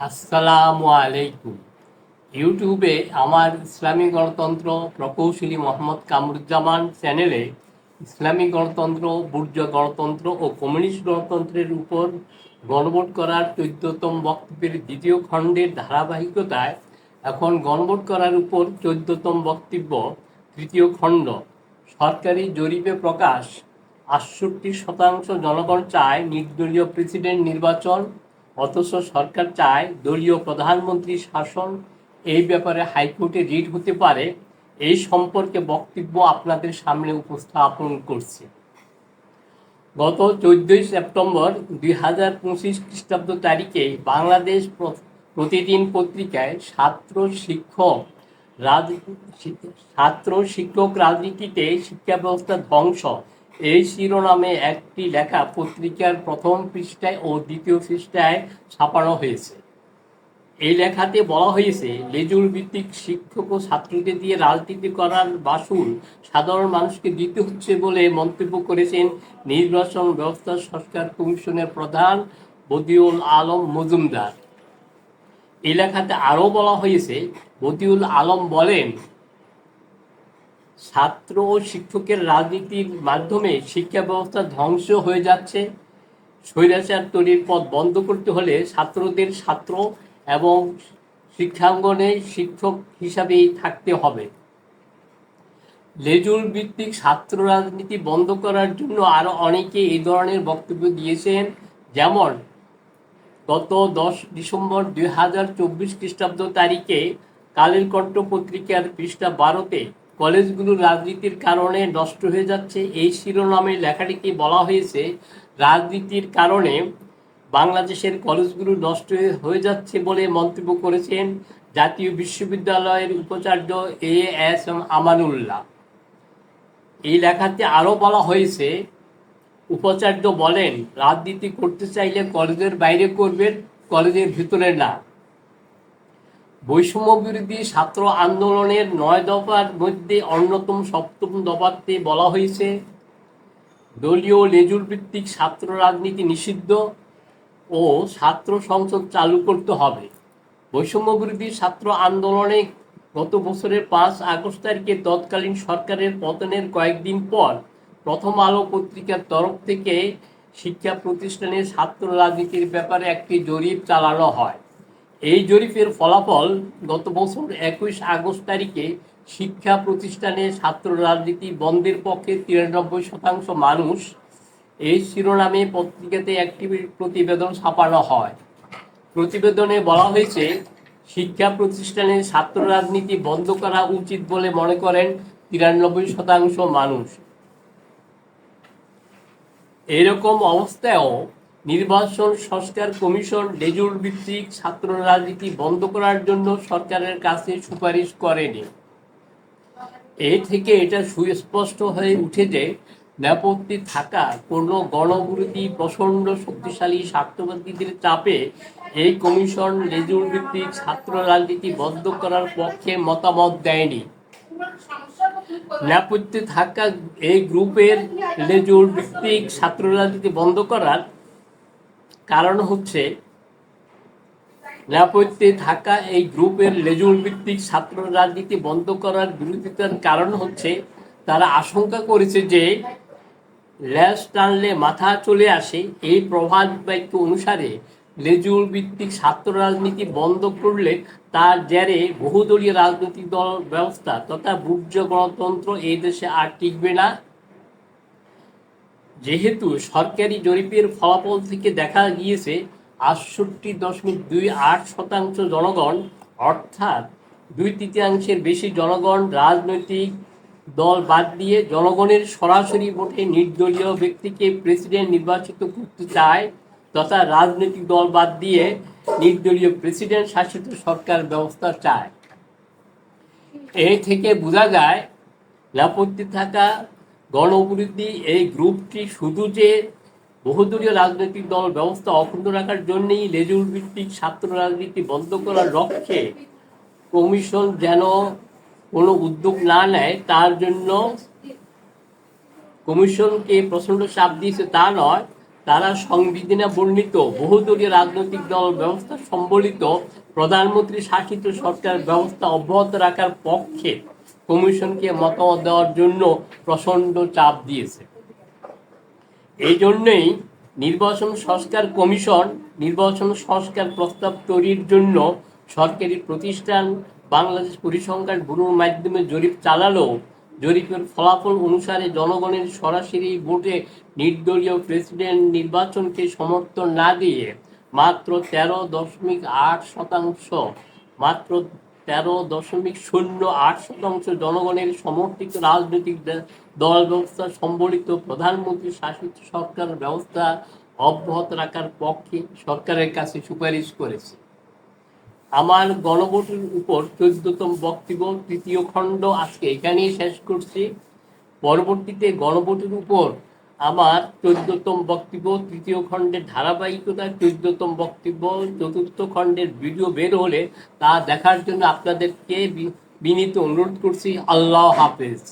আসসালামু আলাইকুম। ইউটিউবে আমার ইসলামী গণতন্ত্র প্রকৌশলী মোহাম্মদ কামরুজ্জামান চ্যানেলে ইসলামী গণতন্ত্র, বুর্জ গণতন্ত্র ও কমিউনিস্ট গণতন্ত্রের উপর গণভোট করার চোদ্দতম বক্তব্যের দ্বিতীয় খণ্ডের ধারাবাহিকতায় এখন গণভোট করার উপর চোদ্দতম বক্তব্য, তৃতীয় খণ্ড। সরকারি জরিপে প্রকাশ আটষট্টি শতাংশ জনগণ চায় নির্দলীয় প্রেসিডেন্ট নির্বাচন, অথচ সরকার চায় দলীয় প্রধানমন্ত্রী শাসন। এই ব্যাপারে হাইকোর্টে রিট হতে পারে। এই সম্পর্কে বক্তব্য আপনাদের সামনে উপস্থাপন করছি। গত চোদ্দই সেপ্টেম্বর দুই হাজার পঁচিশ খ্রিস্টাব্দ তারিখে বাংলাদেশ প্রতিদিন পত্রিকায় ছাত্র শিক্ষক রাজ ছাত্র শিক্ষক রাজনীতিতে শিক্ষা ব্যবস্থা ধ্বংস। এই শিরোনামে একটি লেখা পত্রিকার প্রথম পৃষ্ঠায় ও দ্বিতীয় পৃষ্ঠায় ছাপানো হয়েছে। এই লেখাতে বলা হয়েছে, লেজুর ভিত্তিক শিক্ষক ও ছাত্রদের দিয়ে রাজনীতি করার বাসুল সাধারণ মানুষকে দিতে হচ্ছে বলে মন্তব্য করেছেন নির্বাচন ব্যবস্থা সংস্কার কমিশনের প্রধান বদিউল আলম মজুমদার। এই লেখাতে আরও বলা হয়েছে, বদিউল আলম বলেন ছাত্র ও শিক্ষকের রাজনীতির মাধ্যমে শিক্ষা ব্যবস্থা ধ্বংস হয়ে যাচ্ছে। স্বৈরাচার তৈরির পথ বন্ধ করতে হলে ছাত্রদের ছাত্র এবং শিক্ষাঙ্গনে শিক্ষক হিসাবেই থাকতে হবে। লেজুর ভিত্তিক ছাত্র রাজনীতি বন্ধ করার জন্য আরও অনেকে এই ধরনের বক্তব্য দিয়েছেন, যেমন, গত দশ ডিসেম্বর দুই হাজার চব্বিশ খ্রিস্টাব্দ তারিখে কালের কণ্ঠ পত্রিকার পৃষ্ঠা বারোতে কলেজগুলো রাজনীতির কারণে নষ্ট হয়ে যাচ্ছে। এই শিরোনামে লেখাটিকে বলা হয়েছে, রাজনীতির কারণে বাংলাদেশের কলেজগুলো নষ্ট হয়ে- যাচ্ছে বলে মন্তব্য করেছেন জাতীয় বিশ্ববিদ্যালয়ের উপাচার্য এ এস এম আমানুল্লাহ। এই লেখাতে আরও বলা হয়েছে, উপাচার্য বলেন, রাজনীতি করতে চাইলে কলেজের বাইরে করবেন, কলেজের ভিতরে না। বৈষম্য বিরোধী ছাত্র আন্দোলনের নয় দফার মধ্যে অন্যতম সপ্তম দফাতে বলা হয়েছে, দলীয় লেজুর ভিত্তিক ছাত্র রাজনীতি নিষিদ্ধ ও ছাত্র সংসদ চালু করতে হবে। বৈষম্য বিরোধী ছাত্র আন্দোলনে গত বছরের পাঁচ আগস্ট তারিখে তৎকালীন সরকারের পতনের কয়েকদিন পর প্রথম আলো পত্রিকার তরফ থেকে শিক্ষা প্রতিষ্ঠানে ছাত্র রাজনীতির ব্যাপারে একটি জরিপ চালানো হয়। এই জরিপের ফলাফল গত বছর একুশ আগস্ট তারিখে শিক্ষা প্রতিষ্ঠানে ছাত্র রাজনীতি বন্ধের পক্ষে তিরানব্বই শতাংশ মানুষ এই শিরোনামে পত্রিকাতে একটি প্রতিবেদন ছাপানো হয়। প্রতিবেদনে বলা হয়েছে, শিক্ষা প্রতিষ্ঠানে ছাত্র রাজনীতি বন্ধ করা উচিত বলে মনে করেন তিরানব্বই শতাংশ মানুষ। এরকম অবস্থায়ও নির্বাচন, সংস্কার কমিশন, লেজুর ভিত্তিক ছাত্র রাজনীতি বন্ধ করার জন্য সরকারের কাছে সুপারিশ করেনি। এ থেকে এটা সুস্পষ্ট হয়ে উঠে যে নেপথ্যে থাকা কোনো গণবিরোধী, প্রচণ্ড শক্তিশালী স্বার্থবাদীদের চাপে এই কমিশন লেজুর ভিত্তিক ছাত্র রাজনীতি বন্ধ করার পক্ষে মতামত দেয়নি। নেপথ্যে থাকা এই গ্রুপের লেজুর ভিত্তিক ছাত্র রাজনীতি বন্ধ করার কারণ হচ্ছে, নেপথ্যে থাকা এই গ্রুপের লেজুর ভিত্তিক ছাত্র রাজনীতি বন্ধ করার বিরোধিতার কারণ হচ্ছে, তারা আশঙ্কা করেছে যে, ল্যাস টানলে মাথা চলে আসে এই প্রভাত বাক্য অনুসারে লেজুর ভিত্তিক ছাত্র রাজনীতি বন্ধ করলে তার জেরে বহুদলীয় রাজনৈতিক দল ব্যবস্থা তথা বুর্জ গণতন্ত্র এই দেশে আর টিকবে না। যেহেতু সরকারি জরিপের ফলাফল থেকে দেখা গিয়েছে, আটষট্টি দশমিক দুই আট শতাংশ জনগণ, অর্থাৎ দুই তৃতীয়াংশের বেশি জনগণ রাজনৈতিক দল বাদ দিয়ে জনগণের সরাসরি ভোটে নির্দলীয় ব্যক্তিকে প্রেসিডেন্ট নির্বাচিত করতে চায় তথা রাজনৈতিক দল বাদ দিয়ে নির্দলীয় প্রেসিডেন্ট শাসিত সরকার ব্যবস্থা চায়। এই থেকে বোঝা যায়, নেপথ্যে থাকা গণবিরোধী এই গ্রুপটি শুধু যে বহুদলীয় রাজনৈতিক দল ব্যবস্থা অক্ষুণ্ণ রাখার জন্যই লেজুর ভিত্তিক ছাত্র রাজনীতি বন্ধ করার লক্ষ্যে কমিশন যেন কোনো উদ্যোগ না নেয়, তার জন্য কমিশনকে প্রচণ্ড চাপ দিয়েছে তা নয়, তারা সংবিধানে বর্ণিত বহুদলীয় রাজনৈতিক দল ব্যবস্থা সম্বলিত প্রধানমন্ত্রী শাসিত সরকার ব্যবস্থা অব্যাহত রাখার পক্ষে কমিশনকে মতামত দেওয়ার জন্য প্রচণ্ড চাপ দিয়েছে। এই জন্যই নির্বাচন সংস্কার কমিশন, নির্বাচন সংস্কার প্রস্তাব তৈরির জন্য সরকারি প্রতিষ্ঠান, বাংলাদেশ পরিসংখ্যান ব্যুরোর মাধ্যমে জরিপ চালালেও জরিপের ফলাফল অনুসারে জনগণের সরাসরি ভোটে নির্দলীয় প্রেসিডেন্ট নির্বাচনকে সমর্থন না দিয়ে মাত্র তেরো দশমিক আট শতাংশ, মাত্র তেরো দশমিক শূন্য আট শতাংশ জনগণের সমর্থিত রাজনৈতিক দল ব্যবস্থা সম্বলিত প্রধানমন্ত্রী শাসিত সরকার ব্যবস্থা অব্যাহত রাখার পক্ষে সরকারের কাছে সুপারিশ করেছে। আমার গণভোটের উপর চোদ্দতম বক্তব্য, তৃতীয় খণ্ড আজকে এখানেই শেষ করছি। পরবর্তীতে গণভোটের উপর আমার চোদ্দতম বক্তব্য, তৃতীয় খণ্ডের ধারাবাহিকতা চোদ্দতম বক্তব্য, চতুর্থ খণ্ডের ভিডিও বের হলে তা দেখার জন্য আপনাদেরকে বিনীত অনুরোধ করছি। আল্লাহ হাফেজ।